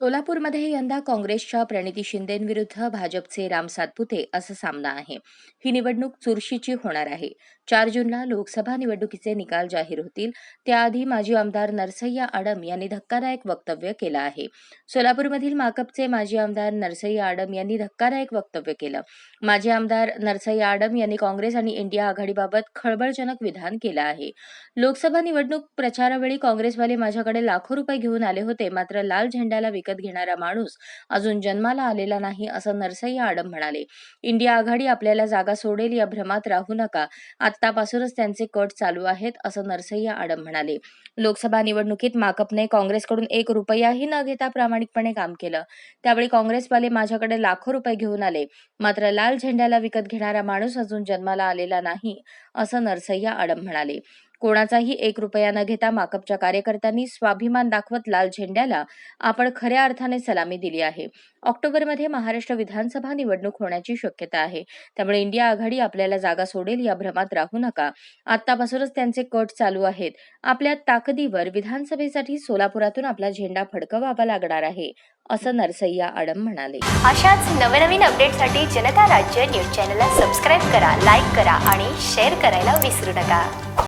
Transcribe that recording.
सोलापूरमध्ये यंदा काँग्रेसच्या प्रणिती शिंदेविरुद्ध भाजपचे राम सातपुते असा सामना आहे. ही निवडणूक चुरशीची होणार आहे. चार जूनला लोकसभा निवडणुकीचे निकाल जाहीर होतील. त्याआधी माजी आमदार नरसय्या आडम यांनी धक्कादायक वक्तव्य केलं आहे. सोलापूरमधील माकपचे माजी आमदार नरसय्या आडम यांनी धक्कादायक वक्तव्य केलं. माजी आमदार नरसय्या आडम यांनी काँग्रेस आणि इंडिया आघाडीबाबत खळबळजनक विधान केलं आहे. लोकसभा निवडणूक प्रचारावेळी काँग्रेसवाले माझ्याकडे लाखो रुपये घेऊन आले होते. मात्र लाल झेंड्याला विकत घेणारा माणूस अजून जन्माला आलेला नाही असं नरसय्या आडम म्हणाले. इंडिया आघाडी आपल्याला जागा सोडेल या भ्रमात राहू नका. आतापासूनच त्यांचे कट चालू आहेत असं नरसय्या आडम म्हणाले. लोकसभा निवडणुकीत माकपने काँग्रेसकडून एक रुपयाही न घेता प्रामाणिकपणे काम केलं. त्यावेळी काँग्रेसवाले माझ्याकडे लाखो रुपये घेऊन आले. मात्र लाल झेंड्याला विकत घेणारा माणूस अजून जन्माला आलेला नाही असं नरसय्या आडम म्हणाले. कोणाचाही एक रुपया न घेता माकपच्या कार्यकर्त्यांनी स्वाभिमान दाखवत लाल झेंड्याला आपण खऱ्या अर्थाने सलामी दिली आहे. ऑक्टोबरमध्ये महाराष्ट्र विधानसभा निवडणूक होण्याची शक्यता आहे. त्यामुळे इंडिया आघाडी आपल्याला जागा सोडेल या भ्रमात राहू नका. आतापासूनच त्यांचे कट चालू आहेत. आपल्या ताकदीवर विधानसभेसाठी सोलापुरातून आपला झेंडा फडकवावा लागणार आहे असं नरसय्या आडम म्हणाले. अशाच नवनवीन अपडेटसाठी जनता राज्य न्यूज चॅनलला सबस्क्राईब करा लाईक करा आणि शेअर करायला विसरू नका.